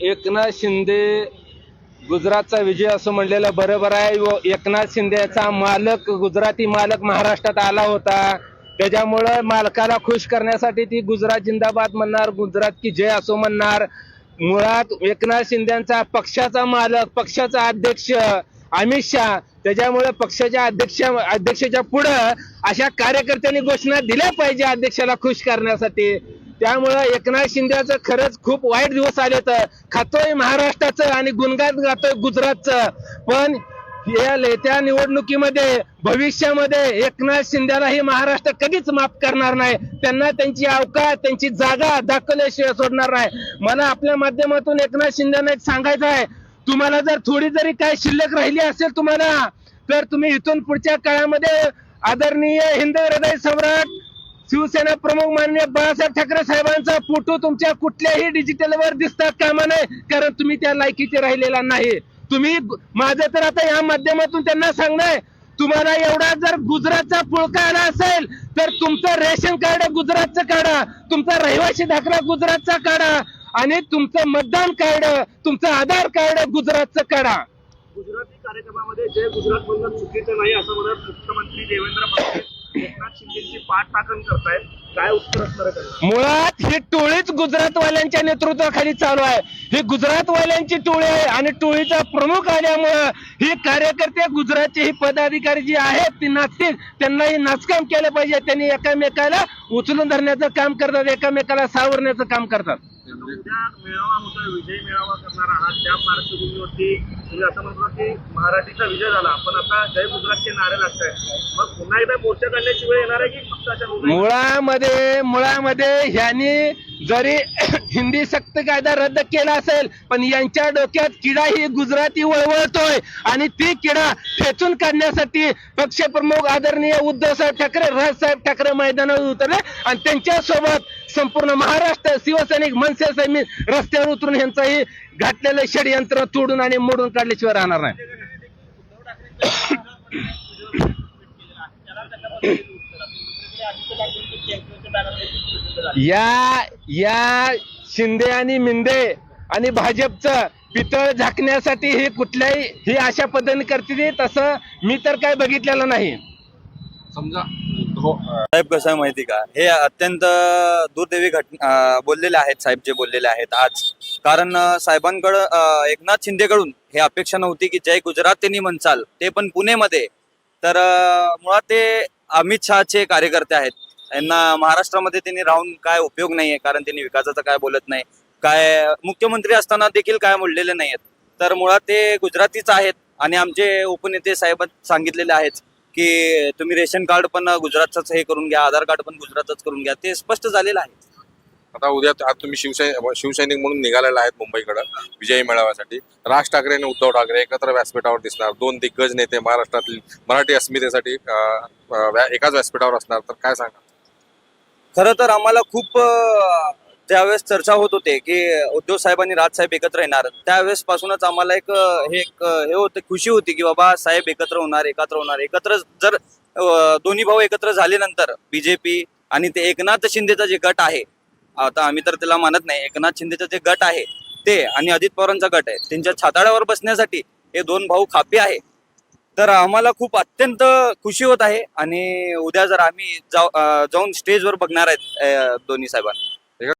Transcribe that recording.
एकनाथ शिंदे गुजरातचा विजय असं म्हणलेलं बरोबर आहे. व एकनाथ शिंदेचा मालक गुजराती मालक महाराष्ट्रात आला होता. त्याच्यामुळं मालकाला खुश करण्यासाठी ती गुजरात जिंदाबाद म्हणणार गुजरात की जय असो म्हणणार. मुळात एकनाथ शिंदेचा पक्षाचा मालक पक्षाचा अध्यक्ष अमित शहा त्याच्यामुळे पक्षाच्या अध्यक्ष अध्यक्षाच्या पुढं अशा कार्यकर्त्यांनी घोषणा दिल्या पाहिजे अध्यक्षाला खुश करण्यासाठी. त्यामुळं एकनाथ शिंदेचं खरंच खूप वाईट दिवस आले तर खातोय महाराष्ट्राचं आणि गुणगान गातोय गुजरातचं. पण या येत्या निवडणुकीमध्ये भविष्यामध्ये एकनाथ शिंदेला महाराष्ट्र कधीच माफ करणार नाही. त्यांना त्यांची अवकाश त्यांची जागा दाखवल्याशिवाय सोडणार नाही. मला आपल्या माध्यमातून एकनाथ शिंदेना एक सांगायचं आहे. तुम्हाला जर थोडी जरी काय शिल्लक राहिली असेल तुम्हाला तर तुम्ही इथून पुढच्या काळामध्ये आदरणीय हिंद हृदय सम्राट शिवसेना प्रमुख माननीय बाळासाहेब ठाकरे साहेबांचा फोटो तुमच्या कुठल्याही डिजिटल वर कामा नये कारण तुम्ही त्या लायकीचे राहिलेला नाही. तुम्ही माझं तर आता या माध्यमातून त्यांना सांगणार तुम्हाला एवढा जर गुजरातचा पुळका आला असेल तर तुमचं रेशन कार्ड गुजरातचं काढा तुमचा रहिवासी दाखला गुजरातचा काढा आणि तुमचं मतदान कार्ड तुमचं आधार कार्ड गुजरातचं काढा. गुजराती कार्यक्रमामध्ये जय गुजरात म्हणणं चुकीचं नाही असं म्हणत मुख्यमंत्री देवेंद्र फडणवीस. एकनाथ शिंदेची करतायत. काय उत्तर असणार आहे मुळात ही टोळीच गुजरातवाल्यांच्या नेतृत्वाखाली चालू आहे. ही गुजरातवाल्यांची टोळी आहे आणि टोळीचा प्रमुख आल्यामुळं ही कार्यकर्ते गुजरातचे ही पदाधिकारी जे आहेत ती नाचतील त्यांना ही नाचकाम केलं पाहिजे. त्यांनी एकामेकाला उचलून धरण्याचं काम करतात एकामेकाला सावरण्याचं काम करतात. आता उद्या मेळावा होतोय विजय मेळावा करणार आहात त्या पार्श्वभूमीवरती. तुम्ही असं म्हणतो की महाराष्ट्राचा विजय झाला पण आता जय गुजरातचे नारे लागत आहेत मग पुन्हा एकदा मोर्चा काढण्याची वेळ येणार आहे की फक्त अशा दोघांची- मुळामध्ये मुळामध्ये ह्यांनी जरी हिंदी सक्त कायदा रद्द केला असेल पण यांच्या डोक्यात किडा ही गुजराती वळवळतोय आणि ती किडा खेचून काढण्यासाठी पक्षप्रमुख आदरणीय उद्धव साहेब ठाकरे राजसाहेब ठाकरे मैदानावर उतरले आणि त्यांच्यासोबत संपूर्ण महाराष्ट्र शिवसैनिक मनसे सैनिक रस्त्यावर उतरून यांचंही घातलेलं षडयंत्र तोडून आणि मोडून काढल्याशिवाय राहणार नाही या या शिंदे आणि मिंदे आणि भाजपचं पितळ झाकण्यासाठी हे कुठल्याही ही अशा पद्धतीने करते तसं मी तर काय बघितलेलं नाही. समजा. हो. साहेब कसं आहे माहिती का? हे अत्यंत दुर्दैवी घटना बोललेले आहेत साहेब जे बोललेले आहेत आज. कारण साहेबांकडं एकनाथ शिंदेकडून हे अपेक्षा नव्हती की जय गुजरात त्यांनी म्हणचाल ते पण पुणेमध्ये. तर मुळात ते अमित शहाचे कार्यकर्ते आहेत. यांना महाराष्ट्रामध्ये त्यांनी राहून काय उपयोग नाहीये कारण त्यांनी विकासाचं काय बोलत नाही. काय मुख्यमंत्री असताना देखील काय बोललेले नाही आहेत तर मुळात ते गुजरातीच आहेत आणि आमचे उपनेते साहेब सांगितलेले आहेत की तुम्ही रेशन कार्ड पण गुजरातच हे करून घ्या आधार कार्ड पण गुजरातच करून घ्या. ते स्पष्ट झालेलं आहे. आता उद्या आज तुम्ही शिवसैनिक शिवसैनिक म्हणून निघालेला आहेत मुंबईकडे विजयी मेळाव्यासाठी. राज ठाकरे आणि उद्धव ठाकरे एकत्र व्यासपीठावर दिसणार. दोन दिग्गज नेते महाराष्ट्रातील मराठी अस्मितेसाठी एकाच व्यासपीठावर असणार. तर काय सांगा खरं तर आम्हाला खूप त्यावेळेस चर्चा होत होते की उद्धव साहेब आणि राज साहेब एकत्र येणार. त्यावेळेस पासूनच आम्हाला एक हे एक हे होतं खुशी होती की बाबा साहेब एकत्र होणार एकत्र होणार. एकत्र जर दोन्ही भाऊ एकत्र झाल्यानंतर बीजेपी आणि ते एकनाथ शिंदेचा जे गट आहे आता आम्ही तर त्याला मानत नाही. एकनाथ शिंदेचा जे गट आहे ते आणि अजित पवारांचा गट आहे त्यांच्या छाताळ्यावर बसण्यासाठी हे दोन भाऊ खापे आहे. तर आम्हाला खूप अत्यंत खुशी होत आहे आणि उद्या जर आम्ही जाऊन स्टेजवर बघणार आहेत दोन्ही साहेबांना.